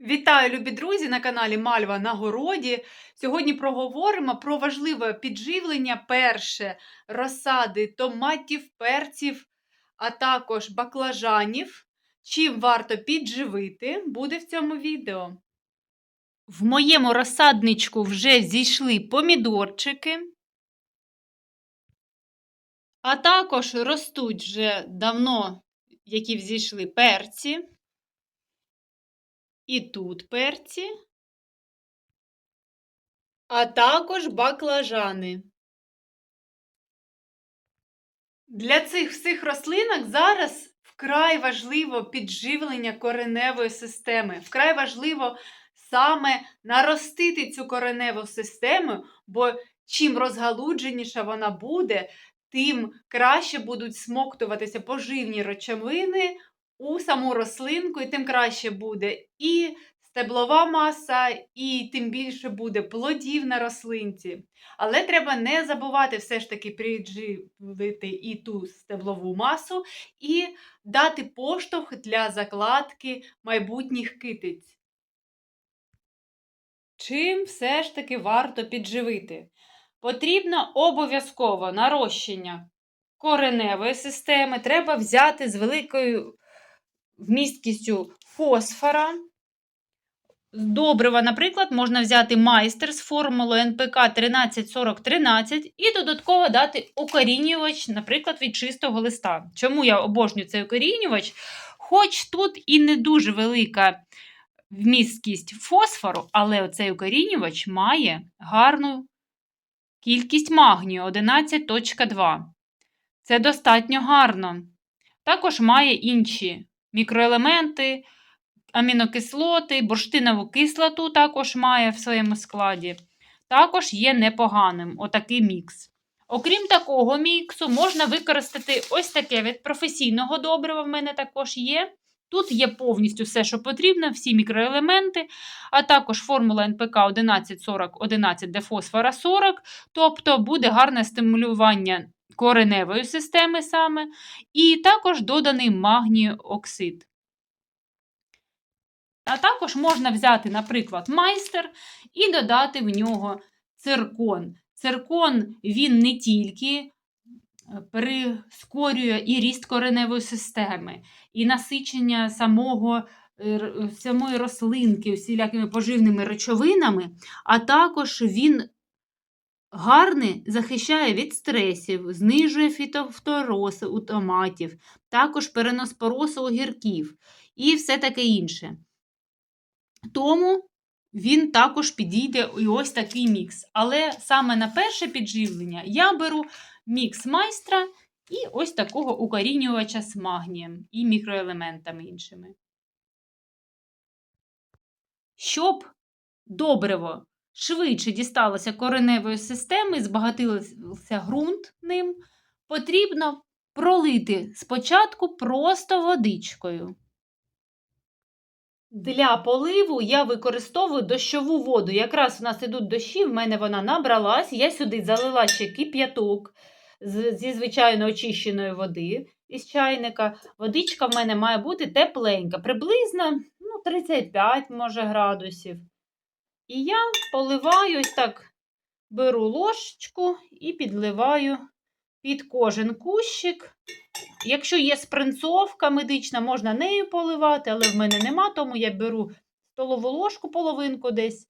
Вітаю, любі друзі, на каналі Мальва на городі. Сьогодні проговоримо про важливе підживлення перше розсади томатів, перців, а також баклажанів. Чим варто підживити, буде в цьому відео. В моєму розсадничку вже зійшли помідорчики, а також ростуть вже давно, які взійшли перці. І тут перці, а також баклажани. Для цих всіх рослинок зараз вкрай важливо підживлення кореневої системи. Вкрай важливо саме наростити цю кореневу систему, бо чим розгалудженіша вона буде, тим краще будуть смоктуватися поживні речовини у саму рослинку, і тим краще буде і стеблова маса, і тим більше буде плодів на рослинці. Але треба не забувати все ж таки підживити і ту стеблову масу, і дати поштовх для закладки майбутніх китиць. Чим все ж таки варто підживити? Потрібно обов'язково нарощення кореневої системи. Треба взяти з великою вмісткістю фосфора. Добрива, наприклад, можна взяти майстер з формулою НПК 134013 і додатково дати укорінювач, наприклад, від чистого листа. Чому я обожнюю цей укорінювач? Хоч тут і не дуже велика вмісткість фосфору, але цей укорінювач має гарну кількість магнію 11.2. Це достатньо гарно. Також має інші мікроелементи, амінокислоти, бурштинову кислоту також має в своєму складі. Також є непоганим отакий мікс. Окрім такого міксу, можна використати ось таке від професійного добрива в мене також є. Тут є повністю все, що потрібно, всі мікроелементи, а також формула НПК 1140-11, де фосфора 40, тобто буде гарне стимулювання кореневої системи саме, і також доданий магнію оксид. А також можна взяти, наприклад, майстер і додати в нього циркон. Циркон він не тільки е, прискорює і ріст кореневої системи, і насичення самого, е, самої рослинки усілякими поживними речовинами, а також він Гарний захищає від стресів, знижує фітофтороз у томатів, також перенос поросу огірків і все таке інше. Тому він також підійде і ось такий мікс. Але саме на перше підживлення я беру мікс майстра і ось такого укорінювача з магнієм і мікроелементами іншими. Щоб добриво швидше дісталося кореневої системи, збагатився ґрунт ним, потрібно пролити спочатку просто водичкою. Для поливу я використовую дощову воду. Якраз у нас ідуть дощі, в мене вона набралась. Я сюди залила ще кип'яток зі звичайно очищеної води із чайника. Водичка в мене має бути тепленька, приблизно ну, 35 може, градусів. І я поливаю ось так, беру ложечку і підливаю під кожен кущик. Якщо є спринцовка медична, можна нею поливати, але в мене нема, тому я беру столову ложку, половинку десь,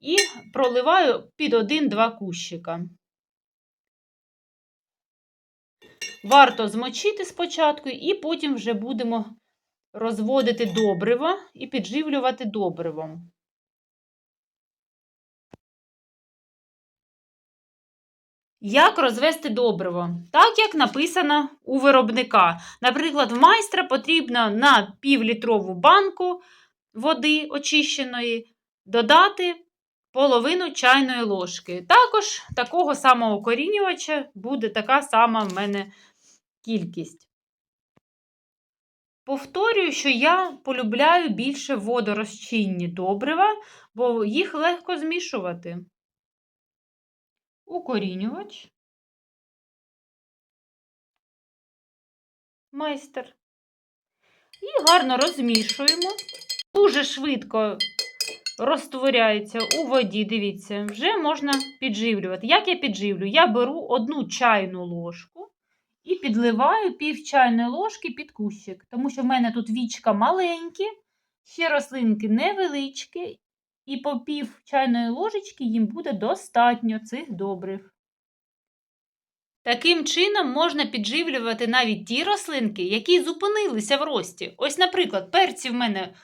і проливаю під один-два кущика. Варто змочити спочатку, і потім вже будемо розводити добриво і підживлювати добривом. Як розвести добриво? Так, як написано у виробника. Наприклад, в майстра потрібно на півлітрову банку води очищеної додати половину чайної ложки. Також такого самого корінювача буде така сама в мене кількість. Повторюю, що я полюбляю більше водорозчинні добрива, бо їх легко змішувати укорінювач, майстер. І гарно розмішуємо. дуже швидко розтворяється у воді. Дивіться, вже можна підживлювати. Як я підживлю? Я беру одну чайну ложку і підливаю пів чайної ложки під кущик, тому що в мене тут вічка маленькі, ще рослинки невеличкі, і по пів чайної ложечки їм буде достатньо цих добрив. Таким чином можна підживлювати навіть ті рослинки, які зупинилися в рості. Ось, наприклад, перці в мене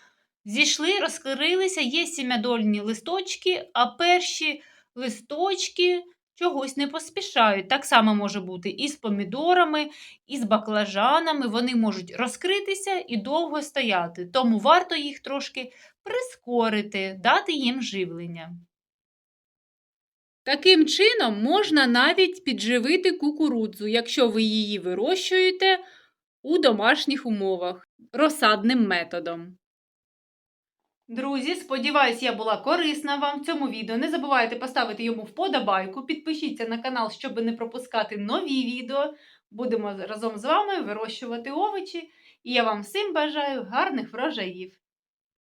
зійшли, розкрилися, є сім'ядольні листочки, а перші листочки чогось не поспішають. Так само може бути і з помідорами, і з баклажанами. Вони можуть розкритися і довго стояти, тому варто їх трошки прискорити, дати їм живлення. Таким чином можна навіть підживити кукурудзу, якщо ви її вирощуєте у домашніх умовах розсадним методом. Друзі, сподіваюсь, я була корисна вам в цьому відео. Не забувайте поставити йому вподобайку, підпишіться на канал, щоб не пропускати нові відео. Будемо разом з вами вирощувати овочі. І я вам всім бажаю гарних врожаїв!